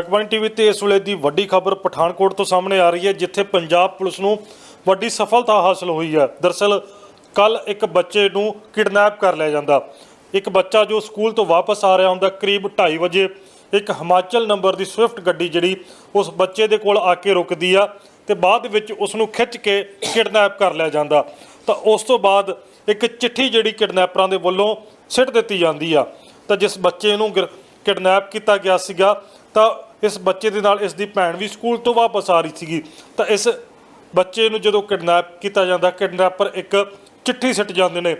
Jagbani TV ਤੇ ਇਸ ਵੇਲੇ ਦੀ ਵੱਡੀ ਖਬਰ ਪਠਾਨਕੋਟ ਤੋਂ ਸਾਹਮਣੇ ਆ ਰਹੀ ਹੈ, ਜਿੱਥੇ ਪੰਜਾਬ ਪੁਲਿਸ ਨੂੰ ਵੱਡੀ ਸਫਲਤਾ ਹਾਸਲ ਹੋਈ ਹੈ। ਦਰਸਲ ਕੱਲ ਇੱਕ ਬੱਚੇ ਨੂੰ ਕਿਡਨੈਪ ਕਰ ਲਿਆ ਜਾਂਦਾ। ਇੱਕ ਬੱਚਾ ਜੋ ਸਕੂਲ ਤੋਂ ਵਾਪਸ ਆ ਰਿਹਾ ਹੁੰਦਾ, ਕਰੀਬ 2:30 ਵਜੇ। ਇੱਕ ਹਿਮਾਚਲ ਨੰਬਰ ਦੀ ਸਵਿਫਟ ਗੱਡੀ ਜਿਹੜੀ ਉਸ ਬੱਚੇ ਦੇ ਕੋਲ ਆ ਕੇ ਰੁਕਦੀ ਆ ਤੇ ਬਾਅਦ ਵਿੱਚ ਉਸ ਨੂੰ ਖਿੱਚ ਕੇ ਕਿਡਨੈਪ ਕਰ ਲਿਆ ਜਾਂਦਾ। ਤਾਂ ਉਸ ਤੋਂ ਬਾਅਦ ਇੱਕ ਚਿੱਠੀ ਜਿਹੜੀ ਕਿਡਨੈਪਰਾਂ ਦੇ ਵੱਲੋਂ ਸਿੱਟ ਦਿੱਤੀ ਜਾਂਦੀ ਆ। ਤਾਂ ਜਿਸ ਬੱਚੇ ਨੂੰ ਕਿਡਨੈਪ ਕੀਤਾ ਗਿਆ ਸੀਗਾ ਤਾਂ ਇਸ ਬੱਚੇ ਦੇ ਨਾਲ ਇਸ ਦੀ ਭੈਣ ਵੀ ਸਕੂਲ ਤੋਂ ਵਾਪਸ ਆ ਰਹੀ ਸੀਗੀ। ਤਾਂ ਇਸ ਬੱਚੇ ਨੂੰ ਜਦੋਂ ਕਿਡਨੈਪ ਕੀਤਾ ਜਾਂਦਾ, ਕਿਡਨੈਪਰ ਇੱਕ ਚਿੱਠੀ ਸਿੱਟ ਜਾਂਦੇ ਨੇ।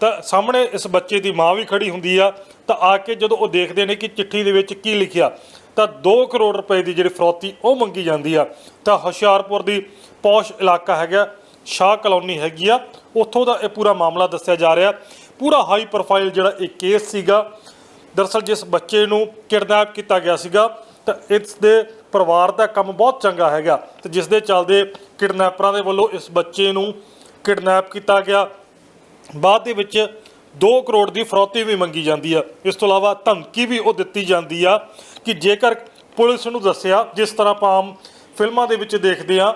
ਤਾਂ ਸਾਹਮਣੇ ਇਸ ਬੱਚੇ ਦੀ ਮਾਂ ਵੀ ਖੜੀ ਹੁੰਦੀ ਆ। ਤਾਂ ਆ ਕੇ ਜਦੋਂ ਉਹ ਦੇਖਦੇ ਨੇ ਕਿ ਚਿੱਠੀ ਦੇ ਵਿੱਚ ਕੀ ਲਿਖਿਆ, ਤਾਂ 2 ਕਰੋੜ ਰੁਪਏ ਦੀ ਜਿਹੜੀ ਫਰੋਤੀ ਉਹ ਮੰਗੀ ਜਾਂਦੀ ਆ। ਤਾਂ ਹੁਸ਼ਿਆਰਪੁਰ ਦੀ ਪੌਸ਼ ਇਲਾਕਾ ਹੈਗਾ, ਸ਼ਾਹ ਕਲੋਨੀ ਹੈਗੀ ਆ। ਉੱਥੋਂ ਦਾ ਇਹ ਪੂਰਾ ਮਾਮਲਾ ਦੱਸਿਆ ਜਾ ਰਿਹਾ। ਪੂਰਾ ਹਾਈ ਪ੍ਰੋਫਾਈਲ ਜਿਹੜਾ ਇਹ ਕੇਸ ਸੀਗਾ ਦਰਅਸਲ ਜਿਸ ਬੱਚੇ ਨੂੰ ਕਿਡਨੈਪ ਕੀਤਾ ਗਿਆ ਸੀਗਾ, ਤਾਂ ਇਸ ਦੇ ਪਰਿਵਾਰ ਦਾ ਕੰਮ ਬਹੁਤ ਚੰਗਾ ਹੈਗਾ ਤੇ ਜਿਸ ਦੇ ਚੱਲਦੇ ਕਿਡਨੈਪਰਾਂ ਦੇ ਵੱਲੋਂ ਇਸ ਬੱਚੇ ਨੂੰ ਕਿਡਨੈਪ ਕੀਤਾ ਗਿਆ। ਬਾਅਦ ਦੇ ਵਿੱਚ 2 ਕਰੋੜ ਦੀ ਫਰੌਤੀ ਵੀ ਮੰਗੀ ਜਾਂਦੀ ਆ। ਇਸ ਤੋਂ ਇਲਾਵਾ ਧਮਕੀ ਵੀ ਉਹ ਦਿੱਤੀ ਜਾਂਦੀ ਆ ਕਿ ਜੇਕਰ ਪੁਲਿਸ ਨੂੰ ਦੱਸਿਆ, ਜਿਸ ਤਰ੍ਹਾਂ ਆਪਾਂ ਫਿਲਮਾਂ ਦੇ ਵਿੱਚ ਦੇਖਦੇ ਆ,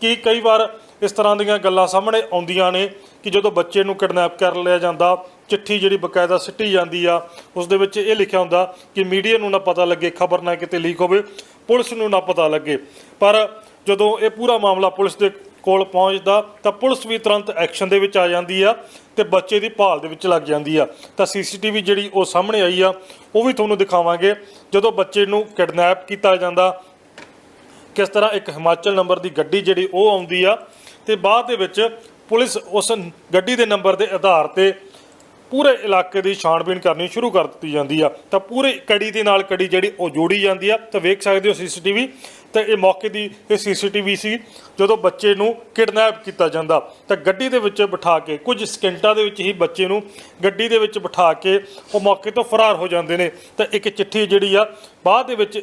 ਕਿ ਕਈ ਵਾਰ ਇਸ ਤਰ੍ਹਾਂ ਦੀਆਂ ਗੱਲਾਂ ਸਾਹਮਣੇ ਆਉਂਦੀਆਂ ਨੇ ਕਿ ਜਦੋਂ ਬੱਚੇ ਨੂੰ ਕਿਡਨੈਪ ਕਰ ਲਿਆ ਜਾਂਦਾ, ਚਿੱਠੀ ਜਿਹੜੀ ਬਕਾਇਦਾ ਸਿੱਟੀ ਜਾਂਦੀ ਆ, ਉਸ ਦੇ ਵਿੱਚ ਇਹ ਲਿਖਿਆ ਹੁੰਦਾ ਕਿ ਮੀਡੀਆ ਨੂੰ ਨਾ ਪਤਾ ਲੱਗੇ, ਖਬਰ ਨਾ ਕਿਤੇ ਲੀਕ ਹੋਵੇ, ਪੁਲਿਸ ਨੂੰ ਨਾ ਪਤਾ ਲੱਗੇ। ਪਰ ਜਦੋਂ ਇਹ ਪੂਰਾ ਮਾਮਲਾ ਪੁਲਿਸ ਦੇ ਕੋਲ ਪਹੁੰਚਦਾ, ਤਾਂ ਪੁਲਿਸ ਵੀ ਤੁਰੰਤ ਐਕਸ਼ਨ ਦੇ ਵਿੱਚ ਆ ਜਾਂਦੀ ਆ ਤੇ ਬੱਚੇ ਦੀ ਭਾਲ ਦੇ ਵਿੱਚ ਲੱਗ ਜਾਂਦੀ ਆ। ਤਾਂ ਸੀਸੀਟੀਵੀ ਜਿਹੜੀ ਉਹ ਸਾਹਮਣੇ ਆਈ ਆ, ਉਹ ਵੀ ਤੁਹਾਨੂੰ ਦਿਖਾਵਾਂਗੇ। ਜਦੋਂ ਬੱਚੇ ਨੂੰ ਕਿਡਨੈਪ ਕੀਤਾ ਜਾਂਦਾ, ਕਿਸ ਤਰ੍ਹਾਂ ਇੱਕ ਹਿਮਾਚਲ ਨੰਬਰ ਦੀ ਗੱਡੀ ਜਿਹੜੀ ਉਹ ਆਉਂਦੀ ਆ, ਤੇ ਬਾਅਦ ਦੇ ਵਿੱਚ ਪੁਲਿਸ ਉਸ ਗੱਡੀ ਦੇ ਨੰਬਰ ਦੇ ਆਧਾਰ ਤੇ ਪੂਰੇ ਇਲਾਕੇ ਦੀ ਛਾਣਬੀਣ ਕਰਨੀ ਸ਼ੁਰੂ ਕਰ ਦਿੱਤੀ ਜਾਂਦੀ ਆ। ਤਾਂ ਪੂਰੇ ਕੜੀ ਦੇ ਨਾਲ ਕੜੀ ਜਿਹੜੀ ਉਹ ਜੋੜੀ ਜਾਂਦੀ ਆ। ਤਾਂ ਵੇਖ ਸਕਦੇ ਹੋ ਸੀਸੀਟੀਵੀ। ਤੇ ਇਹ ਮੌਕੇ ਦੀ ਇਹ ਸੀਸੀਟੀਵੀ ਸੀ, ਜਦੋਂ ਬੱਚੇ ਨੂੰ ਕਿਡਨੈਪ ਕੀਤਾ ਜਾਂਦਾ। ਤਾਂ ਗੱਡੀ ਦੇ ਵਿੱਚ ਬਿਠਾ ਕੇ, ਕੁਝ ਸਕਿੰਟਾਂ ਦੇ ਵਿੱਚ ਹੀ ਬੱਚੇ ਨੂੰ ਗੱਡੀ ਦੇ ਵਿੱਚ ਬਿਠਾ ਕੇ ਉਹ ਮੌਕੇ ਤੋਂ ਫਰਾਰ ਹੋ ਜਾਂਦੇ ਨੇ। ਤਾਂ ਇੱਕ ਚਿੱਠੀ ਜਿਹੜੀ ਆ, ਬਾਅਦ ਦੇ ਵਿੱਚ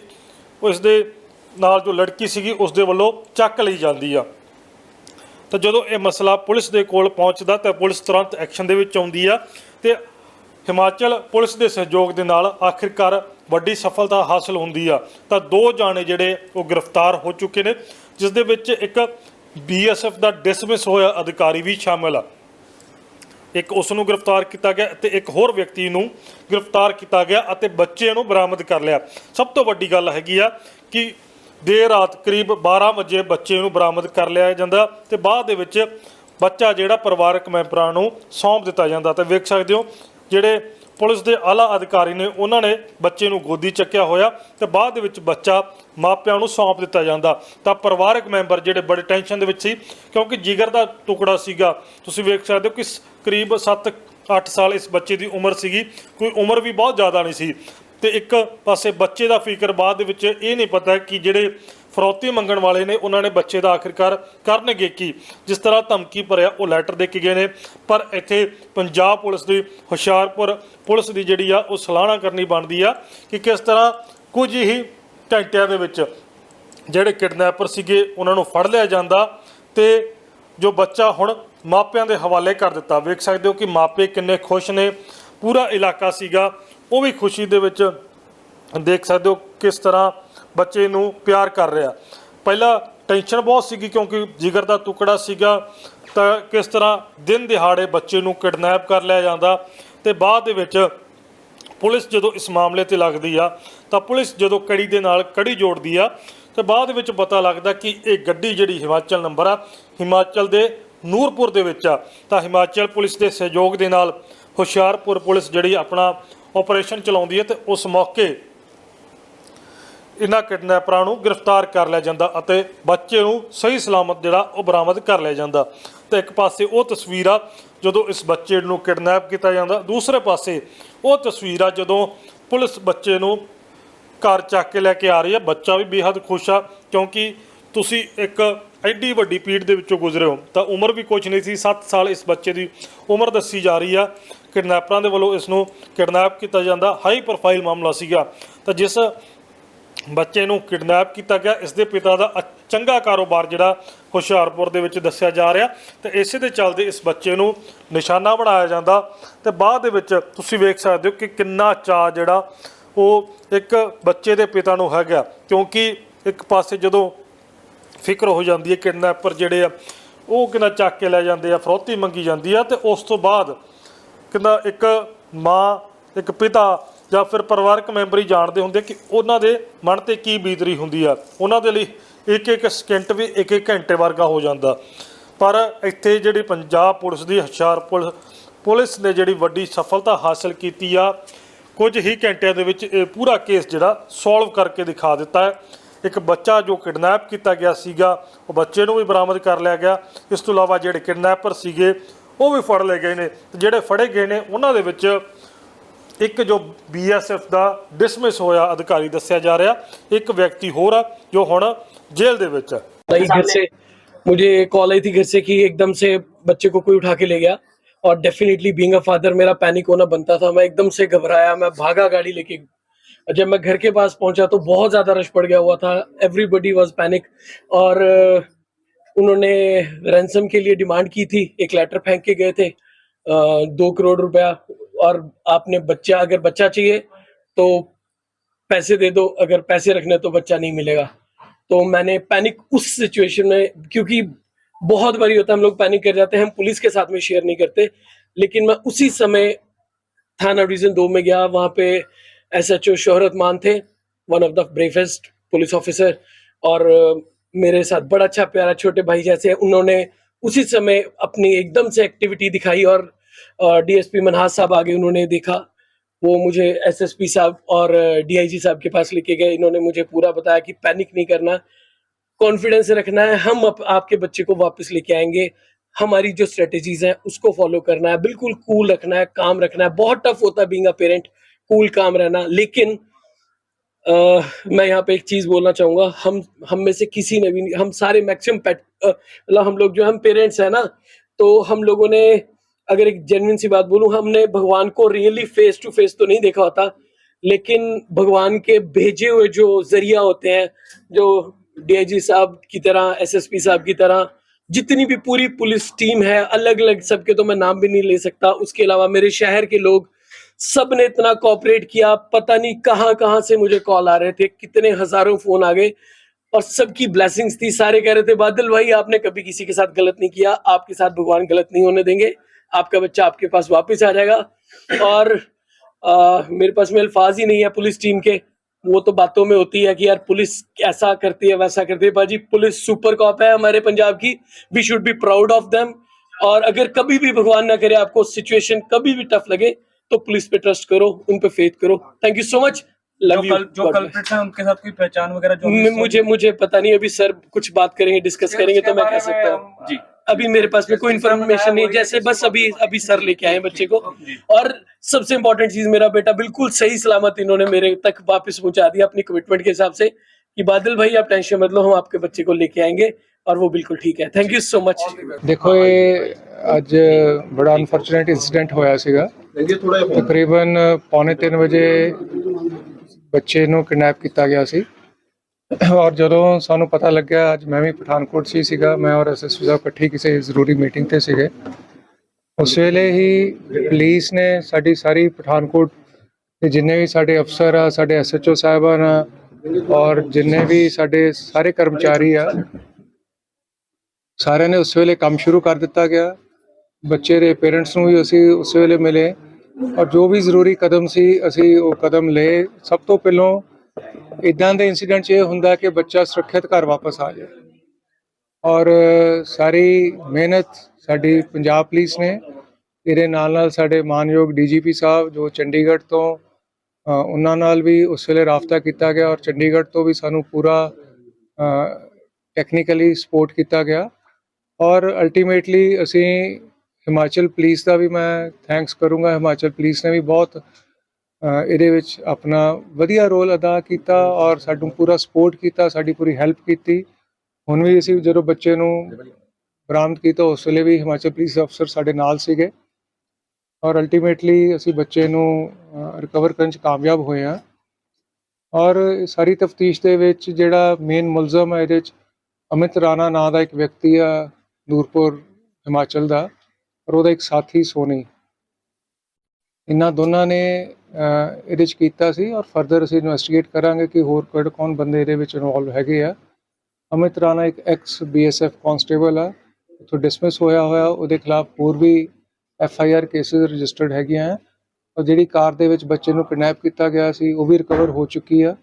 ਉਸ ਦੇ ਨਾਲ ਜੋ ਲੜਕੀ ਸੀਗੀ, ਉਸ ਦੇ ਵੱਲੋਂ ਚੱਕ ਲਈ ਜਾਂਦੀ ਆ। ਤਾਂ ਜਦੋਂ ਇਹ ਮਸਲਾ ਪੁਲਿਸ ਦੇ ਕੋਲ ਪਹੁੰਚਦਾ ਤਾਂ ਪੁਲਿਸ ਤੁਰੰਤ ਐਕਸ਼ਨ ਦੇ ਵਿੱਚ ਆਉਂਦੀ ਆ ਤੇ ਹਿਮਾਚਲ ਪੁਲਿਸ ਦੇ ਸਹਿਯੋਗ ਦੇ ਨਾਲ ਆਖਿਰਕਾਰ ਵੱਡੀ ਸਫਲਤਾ ਹਾਸਲ ਹੁੰਦੀ ਆ। ਤਾਂ ਦੋ ਜਾਣੇ ਜਿਹੜੇ ਉਹ ਗ੍ਰਿਫਤਾਰ ਹੋ ਚੁੱਕੇ ਨੇ, ਜਿਸ ਦੇ ਵਿੱਚ ਇੱਕ ਬੀਐਸਐਫ ਦਾ ਡਿਸਮਿਸ ਹੋਇਆ ਅਧਿਕਾਰੀ ਵੀ ਸ਼ਾਮਲ ਆ। ਇੱਕ ਉਸ ਨੂੰ ਗ੍ਰਿਫਤਾਰ ਕੀਤਾ ਗਿਆ ਤੇ ਇੱਕ ਹੋਰ ਵਿਅਕਤੀ ਨੂੰ ਗ੍ਰਿਫਤਾਰ ਕੀਤਾ ਗਿਆ ਅਤੇ ਬੱਚੇ ਨੂੰ ਬਰਾਮਦ ਕਰ ਲਿਆ। ਸਭ ਤੋਂ ਵੱਡੀ ਗੱਲ ਹੈਗੀ ਆ ਕਿ ਦੇਰ ਰਾਤ ਕਰੀਬ 12 ਵਜੇ ਬੱਚੇ ਨੂੰ ਬਰਾਮਦ ਕਰ ਲਿਆ ਜਾਂਦਾ ਤੇ ਬਾਅਦ ਦੇ ਵਿੱਚ ਬੱਚਾ ਜਿਹੜਾ ਪਰਿਵਾਰਕ ਮੈਂਬਰਾਂ ਨੂੰ ਸੌਂਪ ਦਿੱਤਾ ਜਾਂਦਾ ਤੇ ਵੇਖ ਸਕਦੇ ਹੋ ਜਿਹੜੇ ਪੁਲਿਸ ਦੇ ਆਲਾ ਅਧਿਕਾਰੀ ਨੇ ਉਹਨਾਂ ਨੇ ਬੱਚੇ ਨੂੰ ਗੋਦੀ ਚੱਕਿਆ ਹੋਇਆ ਤੇ ਬਾਅਦ ਦੇ ਵਿੱਚ ਬੱਚਾ ਮਾਪਿਆਂ ਨੂੰ ਸੌਂਪ ਦਿੱਤਾ ਜਾਂਦਾ। ਤਾਂ ਪਰਿਵਾਰਕ ਮੈਂਬਰ ਜਿਹੜੇ ਬੜੇ ਟੈਨਸ਼ਨ ਦੇ ਵਿੱਚ ਸੀ ਕਿਉਂਕਿ ਜਿਗਰ ਦਾ ਟੁਕੜਾ ਸੀਗਾ। ਤੁਸੀਂ ਵੇਖ ਸਕਦੇ ਹੋ ਕਿ ਸ- ਕਰੀਬ 7-8 ਸਾਲ ਇਸ ਬੱਚੇ ਦੀ ਉਮਰ ਸੀਗੀ। ਕੋਈ ਉਮਰ ਵੀ ਬਹੁਤ ਜ਼ਿਆਦਾ ਨਹੀਂ ਸੀ। ਤੇ ਇੱਕ ਪਾਸੇ ਬੱਚੇ ਦਾ ਫਿਕਰ ਬਾਅਦ ਦੇ ਵਿੱਚ ਇਹ ਨਹੀਂ ਪਤਾ ਕਿ ਜਿਹੜੇ ਫਰੌਤੀ ਮੰਗਣ ਵਾਲੇ ਨੇ, ਉਹਨਾਂ ਨੇ ਬੱਚੇ ਦਾ ਆਖਿਰਕਾਰ ਕਰਨਗੇ ਕੀ। ਜਿਸ ਤਰ੍ਹਾਂ ਧਮਕੀ ਭਰਿਆ, ਉਹ ਲੈਟਰ ਦੇ ਕੇ ਗਏ ਨੇ। ਪਰ ਇੱਥੇ ਪੰਜਾਬ ਪੁਲਿਸ ਦੀ, ਹੁਸ਼ਿਆਰਪੁਰ ਪੁਲਿਸ ਦੀ ਜਿਹੜੀ ਆ, ਉਹ ਸਲਾਹਣਾ ਕਰਨੀ ਬਣਦੀ ਆ ਕਿ ਕਿਸ ਤਰ੍ਹਾਂ ਕੁਝ ਹੀ ਘੰਟਿਆਂ ਦੇ ਵਿੱਚ ਜਿਹੜੇ ਕਿਡਨੈਪਰ ਸੀਗੇ, ਉਹਨਾਂ ਨੂੰ ਫੜ ਲਿਆ ਜਾਂਦਾ ਤੇ ਜੋ ਬੱਚਾ ਹੁਣ ਮਾਪਿਆਂ ਦੇ ਹਵਾਲੇ ਕਰ ਦਿੱਤਾ। ਵੇਖ ਸਕਦੇ ਹੋ ਕਿ ਮਾਪੇ ਕਿੰਨੇ ਖੁਸ਼ ਨੇ। ਪੂਰਾ ਇਲਾਕਾ ਸੀਗਾ। ਉਹ ਵੀ ਖੁਸ਼ੀ ਦੇ ਵਿੱਚ ਦੇਖ ਸਕਦੇ ਹੋ ਕਿਸ ਤਰ੍ਹਾਂ ਬੱਚੇ ਨੂੰ ਪਿਆਰ ਕਰ ਰਿਹਾ। ਪਹਿਲਾਂ ਟੈਨਸ਼ਨ ਬਹੁਤ ਸੀਗੀ ਕਿਉਂਕਿ ਜਿਗਰ ਦਾ ਟੁਕੜਾ ਸੀਗਾ ਤਾਂ ਕਿਸ ਤਰ੍ਹਾਂ ਦਿਨ ਦਿਹਾੜੇ ਬੱਚੇ ਨੂੰ ਕਿਡਨੈਪ ਕਰ ਲਿਆ ਜਾਂਦਾ ਤੇ ਬਾਅਦ ਦੇ ਵਿੱਚ ਪੁਲਿਸ ਜਦੋਂ ਇਸ ਮਾਮਲੇ ਤੇ ਲੱਗਦੀ ਆ ਤਾਂ ਪੁਲਿਸ ਜਦੋਂ ਕੜੀ ਦੇ ਨਾਲ ਕੜੀ ਜੋੜਦੀ ਆ ਤੇ ਬਾਅਦ ਵਿੱਚ ਪਤਾ ਲੱਗਦਾ ਕਿ ਇਹ ਗੱਡੀ ਜਿਹੜੀ ਹਿਮਾਚਲ ਨੰਬਰ ਆ, ਹਿਮਾਚਲ ਦੇ ਨੂਰਪੁਰ ਦੇ ਵਿੱਚ ਆ। ਤਾਂ ਹਿਮਾਚਲ ਪੁਲਿਸ ਦੇ ਸਹਿਯੋਗ ਦੇ ਨਾਲ ਹੁਸ਼ਿਆਰਪੁਰ ਪੁਲਿਸ ਜਿਹੜੀ ਆਪਣਾ ਆਪਰੇਸ਼ਨ ਚਲਾਉਂਦੀ ਹੈ ਤੇ ਉਸ ਮੌਕੇ ਇਹਨਾਂ ਕਿਡਨੈਪਰਾਂ ਨੂੰ ਗ੍ਰਿਫਤਾਰ ਕਰ ਲਿਆ ਜਾਂਦਾ ਅਤੇ ਬੱਚੇ ਨੂੰ ਸਹੀ ਸਲਾਮਤ ਜਿਹੜਾ ਉਹ ਬਰਾਮਦ ਕਰ ਲਿਆ ਜਾਂਦਾ। ਤੇ ਇੱਕ ਪਾਸੇ ਉਹ ਤਸਵੀਰ ਆ, ਜਦੋਂ ਇਸ ਬੱਚੇ ਨੂੰ ਕਿਡਨੈਪ ਕੀਤਾ ਜਾਂਦਾ, ਦੂਸਰੇ ਪਾਸੇ ਉਹ ਤਸਵੀਰ ਆ, ਜਦੋਂ ਪੁਲਿਸ ਬੱਚੇ ਨੂੰ ਘਰ ਚੱਕ ਕੇ ਲੈ ਕੇ ਆ ਰਹੀ ਹੈ ਬੱਚਾ ਵੀ ਬੇहद ਖੁਸ਼ ਆ, ਕਿਉਂਕਿ ਤੁਸੀਂ ਇੱਕ ਐਡੀ ਵੱਡੀ ਪੀੜ ਦੇ ਵਿੱਚੋਂ ਗੁਜ਼ਰੇ ਹੋ, ਤਾਂ ਉਮਰ ਵੀ ਕੁਝ ਨਹੀਂ ਸੀ। 7 ਸਾਲ ਇਸ ਬੱਚੇ ਦੀ ਉਮਰ ਦੱਸੀ ਜਾ ਰਹੀ ਆ। ਕਿਡਨੈਪਰਾਂ ਦੇ ਵੱਲੋਂ ਇਸ ਨੂੰ ਕਿਡਨੈਪ ਕੀਤਾ ਜਾਂਦਾ। ਹਾਈ ਪ੍ਰੋਫਾਈਲ ਮਾਮਲਾ ਸੀਗਾ। ਤਾਂ ਜਿਸ ਬੱਚੇ ਨੂੰ ਕਿਡਨੈਪ ਕੀਤਾ ਗਿਆ, ਇਸ ਦੇ ਪਿਤਾ ਦਾ ਅ- ਚੰਗਾ ਕਾਰੋਬਾਰ ਜਿਹੜਾ ਹੁਸ਼ਿਆਰਪੁਰ ਦੇ ਵਿੱਚ ਦੱਸਿਆ ਜਾ ਰਿਹਾ। ਤੇ ਇਸੇ ਦੇ ਚੱਲਦੇ ਇਸ ਬੱਚੇ ਨੂੰ ਨਿਸ਼ਾਨਾ ਬਣਾਇਆ ਜਾਂਦਾ। ਤੇ ਬਾਅਦ ਦੇ ਵਿੱਚ ਤੁਸੀਂ ਵੇਖ ਸਕਦੇ ਹੋ ਕਿ ਕਿੰਨਾ ਚਾਅ ਜਿਹੜਾ ਉਹ ਇੱਕ ਬੱਚੇ ਦੇ ਪਿਤਾ ਨੂੰ ਹੈਗਾ। ਕਿਉਂਕਿ ਇੱਕ ਪਾਸੇ ਜਦੋਂ ਫਿਕਰ ਹੋ ਜਾਂਦੀ ਹੈ ਕਿਡਨੈਪਰ ਜਿਹੜੇ ਆ, ਉਹ ਕਿੰਨਾ ਚੱਕ ਕੇ ਲੈ ਜਾਂਦੇ ਆ, ਫਰੋਤੀ ਮੰਗੀ ਜਾਂਦੀ ਆ। ਤੇ ਉਸ ਤੋਂ ਬਾਅਦ ਕਹਿੰਦਾ ਇੱਕ ਮਾਂ, ਇੱਕ ਪਿਤਾ ਜਾਂ ਫਿਰ ਪਰਿਵਾਰਕ ਮੈਂਬਰ ਹੀ ਜਾਣਦੇ ਹੁੰਦੇ ਕਿ ਉਹਨਾਂ ਦੇ ਮਨ ਤੇ ਕੀ ਬੀਤਰੀ ਹੁੰਦੀ ਆ। ਉਹਨਾਂ ਦੇ ਲਈ ਇੱਕ ਇੱਕ ਸਕਿੰਟ ਵੀ ਇੱਕ ਇੱਕ ਘੰਟੇ ਵਰਗਾ ਹੋ ਜਾਂਦਾ। ਪਰ ਇੱਥੇ ਜਿਹੜੀ ਪੰਜਾਬ ਪੁਲਿਸ ਦੀ ਹੁਸ਼ਿਆਰਪੁਰ ਪੁਲਿਸ ਨੇ ਜਿਹੜੀ ਵੱਡੀ ਸਫਲਤਾ ਹਾਸਲ ਕੀਤੀ ਆ, ਕੁਝ ਹੀ ਘੰਟਿਆਂ ਦੇ ਵਿੱਚ ਇਹ ਪੂਰਾ ਕੇਸ ਜਿਹੜਾ ਸੋਲਵ ਕਰਕੇ ਦਿਖਾ ਦਿੱਤਾ ਹੈ। ਇੱਕ ਬੱਚਾ ਜੋ ਕਿਡਨੈਪ ਕੀਤਾ ਗਿਆ ਸੀਗਾ, ਉਹ ਬੱਚੇ ਨੂੰ ਵੀ ਬਰਾਮਦ ਕਰ ਲਿਆ ਗਿਆ। ਇਸ ਤੋਂ ਇਲਾਵਾ ਜਿਹੜੇ ਕਿਡਨੈਪਰ ਸੀਗੇ ਉਹ ਵੀ ਫੜ ਲਏ ਗਏ ਨੇ ਤੇ ਜਿਹੜੇ ਫੜੇ ਗਏ ਨੇ ਉਹਨਾਂ ਦੇ ਵਿੱਚ ਇੱਕ ਜੋ ਬੀਐਸਐਫ ਦਾ ਡਿਸਮਿਸ ਹੋਇਆ ਅਧਿਕਾਰੀ ਦੱਸਿਆ ਜਾ ਰਿਹਾ ਇੱਕ ਵਿਅਕਤੀ ਹੋਰ ਆ ਜੋ ਹੁਣ ਜੇਲ੍ਹ ਦੇ ਵਿੱਚ ਹੈ आई घर से मुझे कॉल आई थी घर से कि एकदम से बच्चे को कोई उठा के ले गया और डेफिनेटली बीइंग अ फादर मेरा पैनिक होना बनता था मैं एकदम से घबराया मैं भागा गाड़ी लेके और जब मैं घर के पास पहुंचा तो बहुत ज्यादा रश पड़ गया हुआ था एवरीबडी वाज पैनिक और अ, उन्होंने रैंसम के लिए डिमांड की थी, एक लेटर फेंक के गए थे दो करोड़ रुपया, और आपने बच्चा, अगर बच्चा चाहिए तो पैसे दे दो, अगर पैसे रखने तो बच्चा नहीं मिलेगा। तो मैंने पैनिक उस सिचुएशन में, क्योंकि बहुत बारी होता है, हम लोग पैनिक कर जाते हैं, हम पुलिस के साथ में शेयर नहीं करते, लेकिन मैं उसी समय थाना डिवीज़न दो में गया, वहाँ पे एस एच ओ शोहरत मान थे one of the bravest police officer और मेरे साथ बड़ा अच्छा प्यारा छोटे भाई जैसे उन्होंने उसी समय अपनी एकदम से एक्टिविटी दिखाई और डीएसपी मनहास साहब आगे उन्होंने देखा। वो मुझे एसएसपी साहब और डीआईजी साहब के पास लेके गए। इन्होंने मुझे पूरा बताया कि पैनिक नहीं करना कॉन्फिडेंस रखना है हम अप, आपके बच्चे को वापस लेके आएँगे। हमारी जो स्ट्रेटेजीज हैं उसको फॉलो करना है। बिल्कुल कूल रखना है काम रखना है। बहुत टफ होता है बीइंग अ पेरेंट कूल काम रहना। लेकिन अ, मैं यहाँ पे एक चीज़ बोलना चाहूँगा। हम हम में से किसी ने भी हम सारे मैक्सिमम पेट मतलब हम लोग जो हम पेरेंट्स हैं ना तो हम लोगों ने अगर एक जेन्युइन सी बात बोलूँ हमने भगवान को रियली फेस टू फेस तो नहीं देखा होता लेकिन भगवान के भेजे हुए जो ज़रिया होते हैं जो डीआईजी साहब की तरह एसएसपी साहब की तरह जितनी भी पूरी पुलिस टीम है अलग अलग सबके तो मैं नाम भी नहीं ले सकता उसके अलावा मेरे शहर के लोग सबने इतना कॉपरेट किया पता नहीं कहाँ कहाँ से मुझे कॉल आ रहे थे कितने हज़ारों फ़ोन आ गए और सबकी ब्लेसिंग्स थी। सारे कह रहे थे बादल भाई आपने कभी किसी के साथ गलत नहीं किया आपके साथ भगवान गलत नहीं होने देंगे आपका बच्चा आपके पास वापस आ जाएगा। और आ, मेरे पास में अल्फाज ही नहीं है पुलिस टीम के। वो तो बातों में होती है कि यार पुलिस ऐसा करती है वैसा करती है। भाजी पुलिस सुपर कॉप है हमारे पंजाब की। We should be proud of them और अगर कभी भी भगवान ना करे आपको सिचुएशन कभी भी टफ लगे तो पुलिस पे ट्रस्ट करो उन पे फेथ करो। Thank you so much love you जो कल्प्रिट हैं उनके साथ कोई पहचान वगैरह जो मुझे मुझे पता नहीं अभी सर कुछ बात करेंगे डिस्कस करेंगे तो मैं कह सकता हूँ। जी। अभी मेरे पास में कोई इन्फॉर्मेशन नहीं जैसे बस अभी अभी सर लेके आए बच्चे को। और सबसे इम्पोर्टेंट चीज़ मेरा बेटा बिल्कुल सही सलामत इन्होंने मेरे तक वापस पहुँचा दिया अपनी कमिटमेंट के हिसाब से कि बादल भाई आप टेंशन मत लो हम आपके बच्चे को लेके आएँगे। और वो बिल्कुल ठीक है थैंक यू सो मच ਦੇਖੋ ਇਹ ਅੱਜ ਬੜਾ ਅਨਫੋਰਚੂਨੇਟ ਇਨਸੀਡੈਂਟ ਹੋਇਆ ਸੀਗਾ ਤਕਰੀਬਨ ਪੌਣੇ 3 ਵਜੇ ਬੱਚੇ ਨੂੰ ਕਿਡਨੈਪ ਕੀਤਾ ਗਿਆ ਸੀ ਔਰ ਜਦੋਂ ਸਾਨੂੰ ਪਤਾ ਲੱਗਿਆ ਅੱਜ ਮੈਂ ਵੀ ਪਠਾਨਕੋਟ 'ਚ ਹੀ ਸੀਗਾ ਮੈਂ ਔਰ ਐਸਐਸਪੀ ਸਾਹਿਬ ਇਕੱਠੇ ਕਿਸੇ ਜ਼ਰੂਰੀ ਮੀਟਿੰਗ ਤੇ ਸੀਗੇ ਉਸ ਵੇਲੇ ਹੀ ਪੁਲਿਸ ਨੇ ਸਾਡੀ ਸਾਰੀ ਪਠਾਨਕੋਟ ਦੇ ਜਿੰਨੇ ਵੀ ਸਾਡੇ ਅਫਸਰ ਆ ਸਾਡੇ ਐਸਐਚਓ ਸਾਹਿਬਾਨ ਆ ਔਰ ਜਿੰਨੇ ਵੀ ਸਾਡੇ ਸਾਰੇ ਕਰਮਚਾਰੀ ਆ ਸਾਰਿਆਂ ਨੇ ਉਸ ਵੇਲੇ ਕੰਮ ਸ਼ੁਰੂ ਕਰ ਦਿੱਤਾ ਗਿਆ। ਬੱਚੇ ਦੇ ਪੇਰੈਂਟਸ ਨੂੰ ਵੀ ਅਸੀਂ ਉਸ ਵੇਲੇ ਮਿਲੇ। ਔਰ ਜੋ ਵੀ ਜ਼ਰੂਰੀ ਕਦਮ ਸੀ, ਅਸੀਂ ਉਹ ਕਦਮ ਲਏ। ਸਭ ਤੋਂ ਪਹਿਲਾਂ ਇਦਾਂ ਦੇ ਇਨਸੀਡੈਂਟ 'ਚ ਇਹ ਹੁੰਦਾ ਕਿ ਬੱਚਾ ਸੁਰੱਖਿਅਤ ਘਰ ਵਾਪਸ ਆ ਜਾਏ। ਔਰ ਸਾਰੀ ਮਿਹਨਤ ਸਾਡੀ ਪੰਜਾਬ ਪੁਲਿਸ ਨੇ, ਇਹਦੇ ਨਾਲ ਨਾਲ ਸਾਡੇ ਮਾਨਯੋਗ ਡੀਜੀਪੀ ਸਾਹਿਬ ਜੋ ਚੰਡੀਗੜ੍ਹ ਤੋਂ ਉਹਨਾਂ ਨਾਲ ਵੀ ਉਸ ਵੇਲੇ ਰਾਬਤਾ ਕੀਤਾ ਗਿਆ। ਔਰ ਚੰਡੀਗੜ੍ਹ ਤੋਂ ਵੀ ਸਾਨੂੰ ਪੂਰਾ ਟੈਕਨੀਕਲੀ ਸਪੋਰਟ ਕੀਤਾ ਗਿਆ। ਔਰ ਅਲਟੀਮੇਟਲੀ ਅਸੀਂ ਹਿਮਾਚਲ ਪੁਲਿਸ ਦਾ ਵੀ ਮੈਂ ਥੈਂਕਸ ਕਰੂੰਗਾ। ਹਿਮਾਚਲ ਪੁਲਿਸ ਨੇ ਵੀ ਬਹੁਤ ਇਹਦੇ ਵਿੱਚ ਆਪਣਾ ਵਧੀਆ ਰੋਲ ਅਦਾ ਕੀਤਾ ਔਰ ਸਾਨੂੰ ਪੂਰਾ ਸਪੋਰਟ ਕੀਤਾ, ਸਾਡੀ ਪੂਰੀ ਹੈਲਪ ਕੀਤੀ। ਹੁਣ ਵੀ ਅਸੀਂ ਜਦੋਂ ਬੱਚੇ ਨੂੰ ਬਰਾਮਦ ਕੀਤਾ, ਉਸ ਵੇਲੇ ਵੀ ਹਿਮਾਚਲ ਪੁਲਿਸ ਅਫਸਰ ਸਾਡੇ ਨਾਲ ਸੀਗੇ। ਔਰ ਅਲਟੀਮੇਟਲੀ ਅਸੀਂ ਬੱਚੇ ਨੂੰ ਰਿਕਵਰ ਕਰਨ ਚ ਕਾਮਯਾਬ ਹੋਏ ਹਾਂ। ਔਰ ਸਾਰੀ ਤਫਤੀਸ਼ ਦੇ ਵਿੱਚ ਜਿਹੜਾ ਮੇਨ ਮੁਲਜ਼ਮ ਹੈ, ਇਹਦੇ ਵਿੱਚ ਅਮਿਤ ਰਾਣਾ ਨਾਂ ਦਾ ਇੱਕ ਵਿਅਕਤੀ ਆ। ਨੂਰਪੁਰ ਹਿਮਾਚਲ ਦਾ ਔਰ ਉਹਦਾ ਇੱਕ ਸਾਥੀ ਸੋਨੀ। ਇਹਨਾਂ ਦੋਨਾਂ ਨੇ ਇਹਦੇ ਚ ਕੀਤਾ ਸੀ ਔਰ ਫਰਦਰ ਅਸੀਂ ਇਨਵੈਸਟੀਗੇਟ ਕਰਾਂਗੇ ਕਿ ਹੋਰ ਕਿਹੜੇ ਕੌਣ ਬੰਦੇ ਇਹਦੇ ਵਿੱਚ ਇਨਵੋਲਵ ਹੈਗੇ ਆ। ਅਮਿਤ ਰਾਣਾ ਇੱਕ ਐਕਸ ਬੀਐਸਐਫ ਕਾਂਸਟੇਬਲ ਆ ਉੱਥੋਂ ਡਿਸਮਿਸ ਹੋਇਆ ਹੋਇਆ ਉਹਦੇ ਖਿਲਾਫ ਹੋਰ ਵੀ F I R cases registered ਹੈਗੀਆਂ ਹੈ ਔਰ ਜਿਹੜੀ ਕਾਰ ਦੇ ਵਿੱਚ ਬੱਚੇ ਨੂੰ ਕਿਡਨੈਪ ਕੀਤਾ ਗਿਆ ਸੀ ਉਹ ਵੀ ਰਿਕਵਰ ਹੋ ਚੁੱਕੀ ਆ।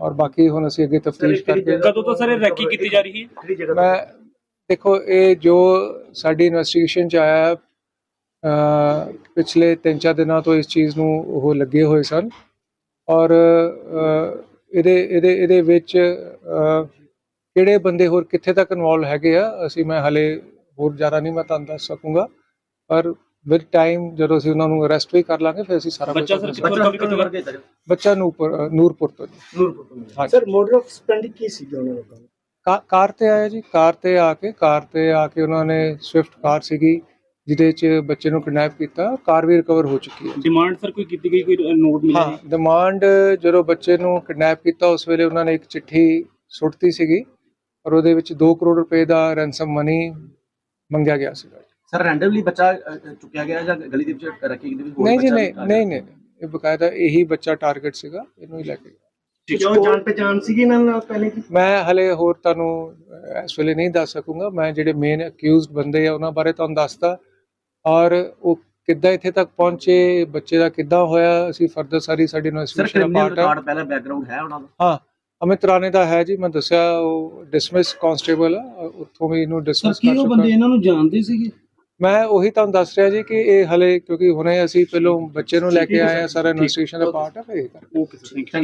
ਔਰ ਬਾਕੀ ਹੁਣ ਅਸੀਂ ਅੱਗੇ ਤਫਤੀਸ਼ ਕਰਕੇ ਕਦੋਂ ਤੋਂ ਸਰ ਇਹ ਰੈਕੀ ਕੀਤੀ ਜਾ ਰਹੀ ਹੈ? ਮੈਂ ਦੇਖੋ ਇਹ ਜੋ ਸਾਡੀ ਇਨਵੈਸਟੀਗੇਸ਼ਨ ਚ ਆਇਆ ਪਿਛਲੇ 3-4 ਦਿਨਾਂ ਤੋਂ ਇਸ ਚੀਜ਼ ਨੂੰ ਉਹ ਲੱਗੇ ਹੋਏ ਸਨ। ਔਰ ਇਹਦੇ ਇਹਦੇ ਇਹਦੇ ਵਿੱਚ ਕਿਹੜੇ ਬੰਦੇ ਹੋਰ ਕਿੱਥੇ ਤੱਕ ਇਨਵੋਲਵ ਹੈਗੇ ਆ ਅਸੀਂ ਮੈਂ ਹਲੇ ਹੋਰ ਜ਼ਿਆਦਾ ਨਹੀਂ ਮੈਂ ਤੁਹਾਨੂੰ ਦੱਸ ਸਕੂੰਗਾ। ਪਰ ਵਿਦ ਟਾਈਮ ਜਦੋਂ ਅਸੀਂ ਉਹਨਾਂ ਨੂੰ ਅਰੈਸਟ ਵੀ ਕਰ ਲਾਂਗੇ ਫਿਰ ਅਸੀਂ ਸਾਰਾ ਬੱਚਾ ਸਰ ਕਿੱਥੋਂ ਕੀਤਾ ਗਿਆ ਬੱਚਾ ਨੂਰਪੁਰ ਨੂਰਪੁਰ ਤੋਂ ਜੀ। ਹਾਂਜੀ। ਸਰ ਮੋਡਰ ਆਫ ਸਪੈਂਡਿੰਗ ਕੀ ਸੀ ਉਹਨਾਂ ਲੋਕਾਂ ਦਾ ਕਾ- ਕਾਰ ਤੇ ਆਇਆ ਜੀ ਕਾਰ ਤੇ ਆ ਕੇ ਕਾਰ ਤੇ ਆ ਕੇ ਉਹਨਾਂ ਨੇ ਸਵਿਫਟ ਕਾਰ ਸੀਗੀ ਜਿਹਦੇ 'ਚ ਬੱਚੇ ਨੂੰ ਕਿਡਨੈਪ ਕੀਤਾ ਕਾਰ ਵੀ ਰਿਕਵਰ ਹੋ ਚੁੱਕੀ ਹੈ। ਡਿਮਾਂਡ ਸਰ ਕੋਈ ਕੀਤੀ ਗਈ ਕੋਈ ਨੋਟ ਮਿਲਿਆ ਹਾਂ ਡਿਮਾਂਡ ਜਦੋਂ ਬੱਚੇ ਨੂੰ ਕਿਡਨੈਪ ਕੀਤਾ ਉਸ ਵੇਲੇ ਉਹਨਾਂ ਨੇ ਇੱਕ ਚਿੱਠੀ ਸੁੱਟਤੀ ਸੀਗੀ ਔਰ ਉਹਦੇ ਵਿੱਚ 2 ਕਰੋੜ ਰੁਪਏ ਦਾ ਰੈਂਸਮ ਮਨੀ ਮੰਗਿਆ ਗਿਆ ਸੀਗਾ ਸਰ ਰੈਂਡਮਲੀ ਬੱਚਾ ਚੁੱਕਿਆ ਗਿਆ ਜਾਂ ਗਲੀ ਦੇ ਵਿੱਚ ਰੱਖੀ ਹੋਰ ਨਹੀਂ ਜੀ? ਨਹੀਂ ਨਹੀਂ ਨਹੀਂ, ਇਹ ਬਕਾਇਦਾ ਇਹੀ ਬੱਚਾ ਟਾਰਗੇਟ ਸੀਗਾ ਇਹਨੂੰ ਹੀ ਲੈ ਕੇ ਜੋ ਜਾਣ ਪਛਾਣ ਸੀਗੀ ਇਹਨਾਂ ਨਾਲ ਪਹਿਲੇ ਕੀ? ਮੈਂ ਹਲੇ ਹੋਰ ਤੁਹਾਨੂੰ ਇਸ ਵੇਲੇ ਨਹੀਂ ਦੱਸ ਸਕੂੰਗਾ। ਮੈਂ ਜਿਹੜੇ ਮੇਨ ਅਕਿਊਜ਼ਡ ਬੰਦੇ ਆ ਉਹਨਾਂ ਬਾਰੇ ਤੁਹਾਨੂੰ ਦੱਸਦਾ। ਔਰ ਉਹ ਕਿੱਦਾਂ ਇੱਥੇ ਤੱਕ ਪਹੁੰਚੇ ਬੱਚੇ ਦਾ ਕਿੱਦਾਂ ਹੋਇਆ ਅਸੀਂ ਫਰਦਰ ਸਾਰੀ ਸਾਡੀ ਇਨਵੈਸਟੀਗੇਸ਼ਨ ਦਾ ਪਾਰਟ ਰਿਕਾਰਡ ਪਹਿਲਾਂ ਬੈਕਗ੍ਰਾਉਂਡ ਹੈ ਉਹਨਾਂ ਦਾ? ਹਾਂ ਅਮਿਤ ਰਾਣੇ ਦਾ ਹੈ ਜੀ ਮੈਂ ਦੱਸਿਆ ਉਹ ਡਿਸਮਿਸ ਕਾਂਸਟੇਬਲ ਆ ਉੱਥੋਂ ਵੀ ਇਹਨੂੰ ਡਿਸਮਿਸ ਕਰ ਚੁੱਕਾ ਇਹਨਾਂ ਨੂੰ ਜਾਣਦੇ ਸੀਗੇ? ਮੈਂ ਉਹੀ ਤੁਹਾਨੂੰ ਦੱਸ ਰਿਹਾ ਜੀ ਕਿ ਇਹ ਹਲੇ ਕਿਉਂਕਿ ਹੁਣੇ ਅਸੀਂ ਪਹਿਲੋਂ ਬੱਚੇ ਨੂੰ ਲੈ ਕੇ ਆਏ ਆ ਸਾਰਾ ਇਨਵੈਸਟੀਗੇਸ਼ਨ ਦਾ ਪਾਰਟ ਹੈ ਫਿਰ ਸ਼ੁਕਰੀਆ।